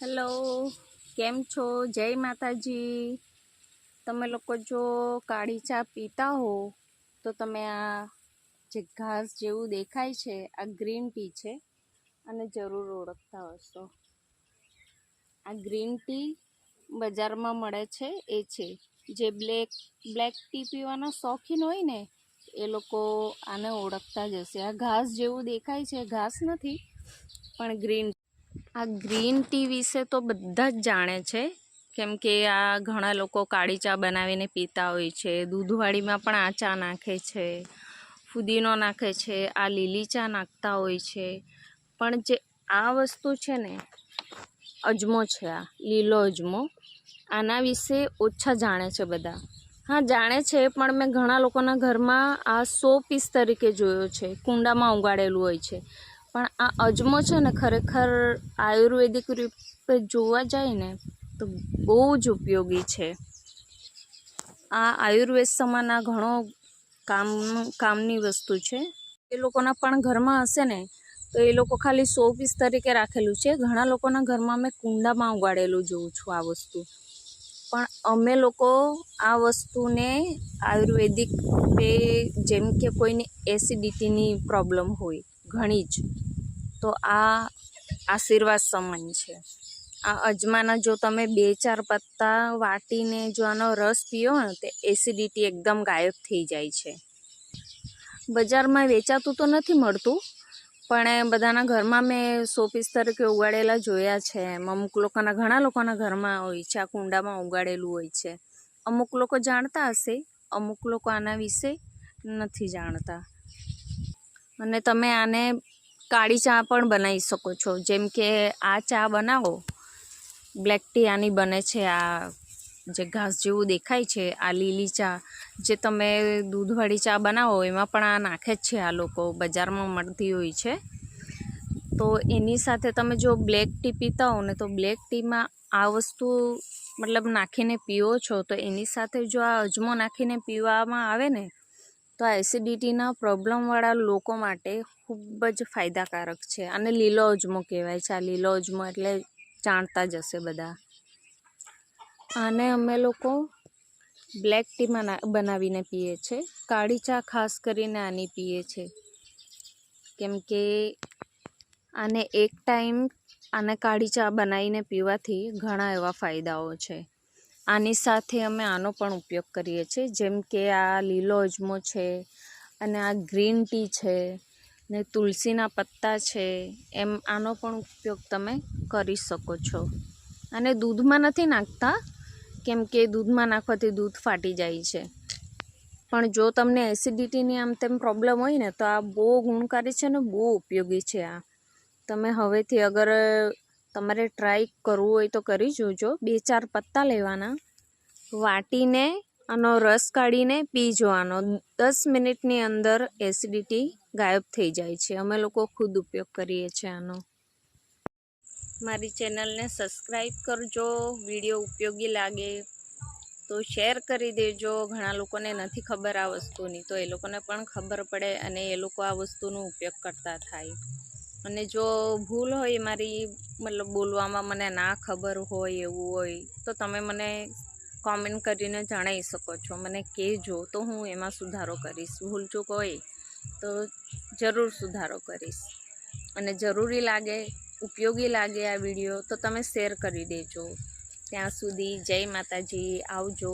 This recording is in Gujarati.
હેલો, કેમ છો? જય માતાજી. તમે લોકો જો કાળી ચા પીતા હો, તો તમે આ જે ઘાસ જેવું દેખાય છે, આ ગ્રીન ટી છે, અને જરૂર ઓળખતા હશો. આ ગ્રીન ટી બજારમાં મળે છે, એ છે. જે બ્લેક બ્લેક ટી પીવાના શોખીન હોય ને, એ લોકો આને ઓળખતા જ હશે. આ ઘાસ જેવું દેખાય છે, ઘાસ નથી, પણ ગ્રીન આ ગ્રીન ટી વિશે તો બધા જ જાણે છે. કેમ કે આ ઘણા લોકો કાળી ચા બનાવીને પીતા હોય છે. દૂધવાળીમાં પણ આ ચા નાખે છે. ફુદીનો નાખે છે. આ લીલી ચા નાખતા હોય છે. પણ જે આ વસ્તુ છે ને, અજમો છે આ, લીલો અજમો, આના વિશે ઓછા જાણે છે બધા. હા, જાણે છે, પણ મેં ઘણા લોકોના ઘરમાં આ સો પીસ તરીકે જોયો છે. કુંડામાં ઉગાડેલું હોય છે. પણ આ અજમો છે ને ખરેખર આયુર્વેદિક રૂપે જોવા જાય ને, તો બહુ જ ઉપયોગી છે. આ આયુર્વેદ સમાન ઘણો કામનું કામની વસ્તુ છે. એ લોકોના પણ ઘરમાં હશે ને, તો એ લોકો ખાલી સો પીસ તરીકે રાખેલું છે. ઘણા લોકોના ઘરમાં મેં કુંડામાં ઉગાડેલું જોઉં છું આ વસ્તુ. પણ અમે લોકો આ વસ્તુને આયુર્વેદિક રૂપે જેમ કે કોઈને એસિડિટીની પ્રોબ્લેમ હોય ઘણી જ. તો આ આશીર્વાદ સમાન છે. આ અજમાના જો તમે બે ચાર પત્તા વાટીને જો આનો રસ પીઓ ને, તો એસિડિટી એકદમ ગાયબ થઈ જાય છે. બજારમાં વેચાતું તો નથી મળતું, પણ બધાના ઘરમાં મેં સો પીસ તરીકે ઉગાડેલા જોયા છે. એમ અમુક લોકોના, ઘણા લોકોના ઘરમાં હોય છે, આ કુંડામાં ઉગાડેલું હોય છે. અમુક લોકો જાણતા હશે, અમુક લોકો આના વિશે નથી જાણતા. અને તમે આને કાળી ચા પણ બનાવી શકો છો. જેમ કે આ ચા બનાવો, બ્લેક ટી આની બને છે, આ જે ઘાસ જેવું દેખાય છે, આ લીલી ચા, જે તમે દૂધવાળી ચા બનાવો, એમાં પણ આ નાખે જ છે આ લોકો, બજારમાં મળતી હોય છે. તો એની સાથે તમે જો બ્લેક ટી પીતા હો ને, તો બ્લેક ટીમાં આ વસ્તુ મતલબ નાખીને પીવો છો, તો એની સાથે જો આ અજમો નાખીને પીવામાં આવે ને તો આ એસિડિટીના પ્રોબ્લેમવાળા લોકો માટે ખૂબ જ ફાયદાકારક છે. અને લીલો અજમો કહેવાય છે. આ લીલો અજમો એટલે જાણતા જ હશે બધા. આને અમે લોકો બ્લેક ટીમાં બનાવીને પીએ છીએ કાળી ચા ખાસ કરીને આની પીએ છીએ કેમ કે આને એક ટાઈમ આને કાળી ચા બનાવીને પીવાથી ઘણા એવા ફાયદાઓ છે. આની સાથે અમે આનો પણ ઉપયોગ કરીએ છીએ. જેમ કે આ લીલો અજમો છે અને આ ગ્રીન ટી છે ને તુલસીના પત્તા છે, એમ આનો પણ ઉપયોગ તમે કરી શકો છો. અને દૂધમાં નથી નાખતા, કેમ કે દૂધમાં નાખવાથી દૂધ ફાટી જાય છે. પણ જો તમને એસિડિટીની આમ તેમ પ્રોબ્લેમ હોય ને, તો આ બહુ ગુણકારી છે ને બહુ ઉપયોગી છે આ. તમે હવેથી અગર તમારે ટ્રાય કરવું હોય તો કરી જોજો. બે ચાર પત્તા લેવાના. વાટીને આનો રસ કાઢીને પી જોવાનો. દસ મિનિટની અંદર એસિડિટી ગાયબ થઈ જાય છે. અમે લોકો ખુદ ઉપયોગ કરીએ છીએ આનો. મારી ચેનલને સબસ્ક્રાઈબ કરજો. વીડિયો ઉપયોગી લાગે તો શેર કરી દેજો. ઘણા લોકોને નથી ખબર આ વસ્તુની, તો એ લોકોને પણ ખબર પડે અને એ લોકો આ વસ્તુનો ઉપયોગ કરતા થાય. અને જો ભૂલ હોય મારી, મતલબ બોલવામાં મને ના ખબર હોય એવું હોય, તો તમે મને કોમેન્ટ કરીને જણાવી શકો છો. મને કહેજો તો હું એમાં સુધારો કરીશ. ભૂલચૂક હોય તો જરૂર સુધારો કરીશ. અને જરૂરી લાગે, ઉપયોગી લાગે આ વીડિયો તો તમે શેર કરી દેજો. ત્યાં સુધી જય માતાજી. આવજો.